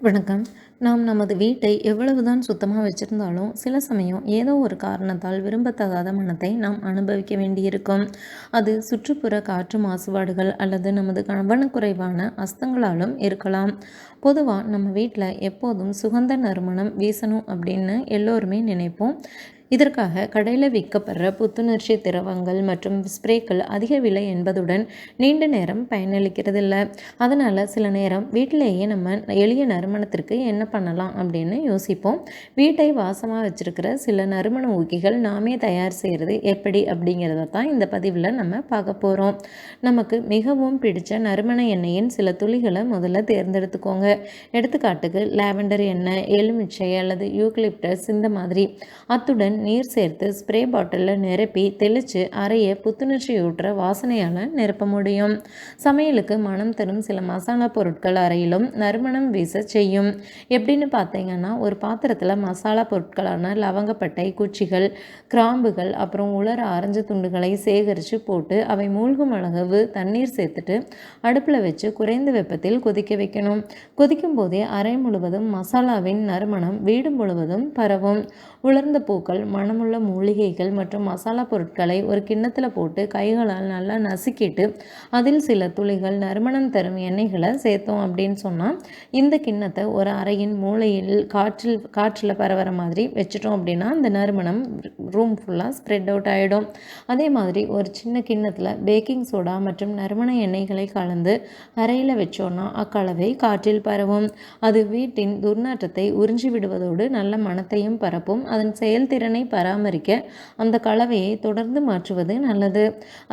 வணக்கம். நாம் நமது வீட்டை எவ்வளவுதான் சுத்தமாக வச்சிருந்தாலும் சில சமயம் ஏதோ ஒரு காரணத்தால் விரும்பத்தகாத மனத்தை நாம் அனுபவிக்க வேண்டியிருக்கும். அது சுற்றுப்புற காற்று மாசுபாடுகள் அல்லது நமது கவனக்குறைவான அஸ்தங்களாலும் இருக்கலாம். பொதுவாக நம்ம வீட்டில் எப்போதும் சுகந்த நறுமணம் வீசணும் அப்படின்னு எல்லோருமே நினைப்போம். இதற்காக கடையில் விற்கப்படுற புத்துணர்ச்சி திரவங்கள் மற்றும் ஸ்ப்ரேக்கள் அதிக விலை என்பதுடன் நீண்ட நேரம் பயனளிக்கிறது இல்லை அதனால் சில நேரம் வீட்டிலேயே நம்ம எளிய நறுமணத்திற்கு என்ன பண்ணலாம் அப்படின்னு யோசிப்போம். வீட்டை வாசமாக வச்சுருக்கிற சில நறுமண ஊக்கிகள் நாமே தயார் செய்கிறது எப்படி அப்படிங்கிறத தான் இந்த பதிவில் நம்ம பார்க்க போகிறோம் நமக்கு மிகவும் பிடிச்ச நறுமண எண்ணெயின் சில துளிகளை முதல்ல தேர்ந்தெடுத்துக்கோங்க. எடுத்துக்காட்டுக்கு லாவெண்டர் எண்ணெய் எலுமிச்சை அல்லது யூக்லிப்டஸ் இந்த மாதிரி. அத்துடன் நீர் சேர்த்து ஸ்ப்ரே பாட்டிலில் நிரப்பி தெளித்து அறையை புத்துணர்ச்சியூற்ற வாசனையால் நிரப்ப முடியும். சமையலுக்கு மனம் தரும் சில மசாலா பொருட்கள் அறையிலும் நறுமணம் வீச செய்யும். எப்படின்னு பார்த்தீங்கன்னா ஒரு பாத்திரத்தில் மசாலா பொருட்களான லவங்கப்பட்டை குச்சிகள் கிராம்புகள் அப்புறம் உலர ஆரஞ்சு துண்டுகளை சேகரித்து போட்டு அவை மூழ்கும் அளவு தண்ணீர் சேர்த்துட்டு அடுப்பில் வச்சு குறைந்த வெப்பத்தில் கொதிக்க வைக்கணும். கொதிக்கும் போதே அறை முழுவதும் மசாலாவின் நறுமணம் வீடு முழுவதும் பரவும். உலர்ந்த பூக்கள் மனமுள்ள மூலிகைகள் மற்றும் மசாலா பொருட்களை ஒரு கிண்ணத்தில் போட்டு கைகளால் நல்லா நசுக்கிட்டு அதில் சில துளிகள் நறுமணம் தரும் எண்ணெய்களை சேர்த்தோம் அப்படின்னு சொன்னால் இந்த கிண்ணத்தை ஒரு அறையின் மூளையில் காற்றில் காற்றில் பரவற மாதிரி வச்சுட்டோம் அப்படின்னா அந்த நறுமணம் ரூம் ஃபுல்லாக ஸ்ப்ரெட் அவுட் ஆகிடும் அதே மாதிரி ஒரு சின்ன கிண்ணத்தில் பேக்கிங் சோடா மற்றும் நறுமண எண்ணெய்களை கலந்து அறையில் வச்சோன்னா அக்கலவை காற்றில் பரவும். அது வீட்டின் துர்நாற்றத்தை உறிஞ்சி விடுவதோடு நல்ல மனத்தையும் பரப்பும். அதன் செயல்திறன் பராமரிக்க அந்த கலவையை தொடர்ந்து மாற்றுவது நல்லது.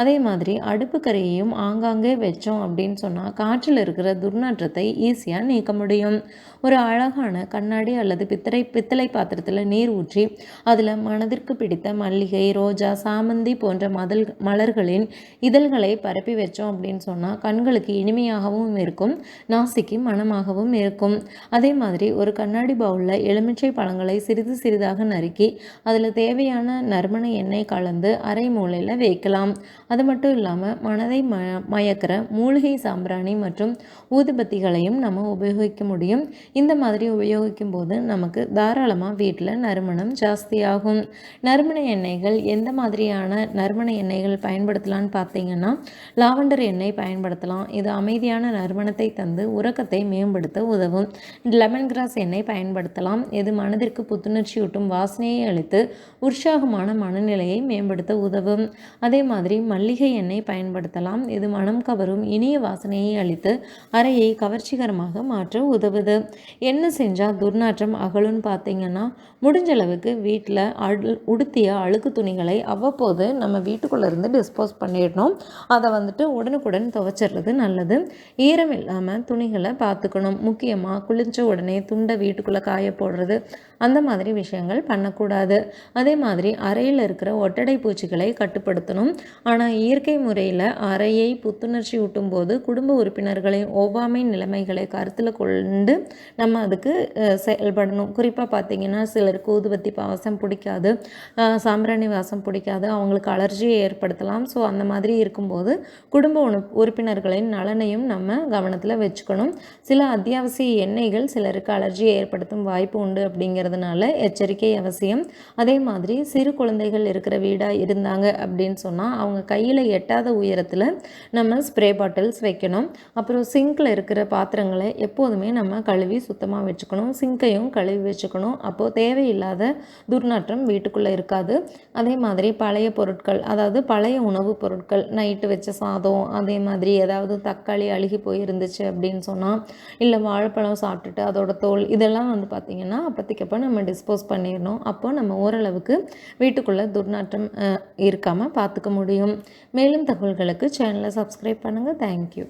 அதே மாதிரி அடுப்பு கரையையும் ஆங்காங்கே வச்சோம் அப்படின்னு சொன்னால் காற்றில் இருக்கிற துர்நாற்றத்தை ஈஸியாக நீக்க முடியும். ஒரு அழகான கண்ணாடி அல்லது பித்தளை பித்தளை பாத்திரத்தில் நீர் ஊற்றி அதில் மனதிற்கு பிடித்த மல்லிகை ரோஜா சாமந்தி போன்ற மதல் மலர்களின் இதழ்களை பரப்பி வச்சோம் அப்படின்னு சொன்னால் கண்களுக்கு இனிமையாகவும் இருக்கும் நாசிக்கு மனமாகவும் இருக்கும். அதே மாதிரி ஒரு கண்ணாடி பவுலில் எலுமிச்சை பழங்களை சிறிது சிறிதாக நறுக்கி அதில் தேவையான நறுமண எண்ணெய் கலந்து அரை மூலையில் வைக்கலாம். அது மட்டும் இல்லாமல் மனதை ம மயக்கிற மூலிகை சாம்பிராணி மற்றும் ஊதுபத்திகளையும் நம்ம உபயோகிக்க முடியும். இந்த மாதிரி உபயோகிக்கும் போது நமக்கு தாராளமாக வீட்டில் நறுமணம் ஜாஸ்தியாகும். நறுமண எண்ணெய்கள் எந்த மாதிரியான நறுமண எண்ணெய்கள் பயன்படுத்தலான்னு பார்த்தீங்கன்னா லாவண்டர் எண்ணெய் பயன்படுத்தலாம். இது அமைதியான நறுமணத்தை தந்து உறக்கத்தை மேம்படுத்த உதவும். லெமன் கிராஸ் எண்ணெய் பயன்படுத்தலாம். இது மனதிற்கு புத்துணர்ச்சியூட்டும் வாசனையை அளித்து உற்சாகமான மனநிலையை மேம்படுத்த உதவும். அதே மாதிரி மல்லிகை எண்ணெய் பயன்படுத்தலாம். இது மனம் கவரும் இனிய வாசனையை அளித்து அறையை கவர்ச்சிகரமாக மாற்ற உதவுது. என்ன செஞ்சால் துர்நாற்றம் அகலும்னு பார்த்தீங்கன்னா முடிஞ்ச அளவுக்கு வீட்டில் அழு உடுத்திய அழுக்கு துணிகளை அவ்வப்போது நம்ம வீட்டுக்குள்ளே இருந்து டிஸ்போஸ் பண்ணிடணும். அதை வந்துட்டு உடனுக்குடன் துவைச்சிடுறது நல்லது. ஈரம் இல்லாமல் துணிகளை பார்த்துக்கணும். முக்கியமாக குளிச்ச உடனே துண்டை வீட்டுக்குள்ளே காய போடுறது. அந்த மாதிரி விஷயங்கள் பண்ணக்கூடாது. அதே மாதிரி அறையில் இருக்கிற ஒட்டடை பூச்சிகளை கட்டுப்படுத்தணும். ஆனால் இயற்கை முறையில் அறையை புத்துணர்ச்சி ஊட்டும் போது குடும்ப உறுப்பினர்களின் ஒவ்வாமை நிலைமைகளை கருத்தில் கொண்டு நம்ம அதுக்கு செயல்படணும். குறிப்பாக பார்த்தீங்கன்னா சிலருக்கு ஊதுபத்தி வாசம் பிடிக்காது சாம்பிராணி வாசம் பிடிக்காது அவங்களுக்கு அலர்ஜியை ஏற்படுத்தலாம். ஸோ அந்த மாதிரி இருக்கும்போது குடும்ப உறுப்பினர்களின் நலனையும் நம்ம கவனத்தில் வச்சுக்கணும். சில அத்தியாவசிய எண்ணெய்கள் சிலருக்கு அலர்ஜியை ஏற்படுத்தும் வாய்ப்பு உண்டு அப்படிங்கிறதுனால எச்சரிக்கை அவசியம். அதே மாதிரி சிறு குழந்தைகள் இருக்கிற வீடாக இருந்தாங்க அப்படின்னு சொன்னால் அவங்க கையில் எட்டாத உயரத்தில் நம்ம ஸ்ப்ரே பாட்டில்ஸ் வைக்கணும். அப்புறம் சிங்கில் இருக்கிற பாத்திரங்களை எப்போதுமே நம்ம கழுவி சுத்தமாக வச்சுக்கணும். சிங்கையும் கழுவி வச்சுக்கணும். அப்போது தேவையில்லாத துர்நாற்றம் வீட்டுக்குள்ளே இருக்காது. அதே மாதிரி பழைய பொருட்கள் அதாவது பழைய உணவுப் பொருட்கள் நைட்டு வச்ச சாதம் அதே மாதிரி ஏதாவது தக்காளி அழுகி போயிருந்துச்சு அப்படின்னு சொன்னால் இல்லை வாழைப்பழம் சாப்பிட்டுட்டு அதோட தோல் இதெல்லாம் வந்து பார்த்திங்கன்னா அப்போதைக்கப்போ நம்ம டிஸ்போஸ் பண்ணிடணும். அப்போ நம்ம ஓரளவுக்கு வீட்டுக்குள்ளே துர்நாற்றம் இருக்காமல் பார்த்துக்க முடியும். மேலும் தகவல்களுக்கு சேனலை சப்ஸ்கிரைப் பண்ணுங்கள் தேங்க்யூ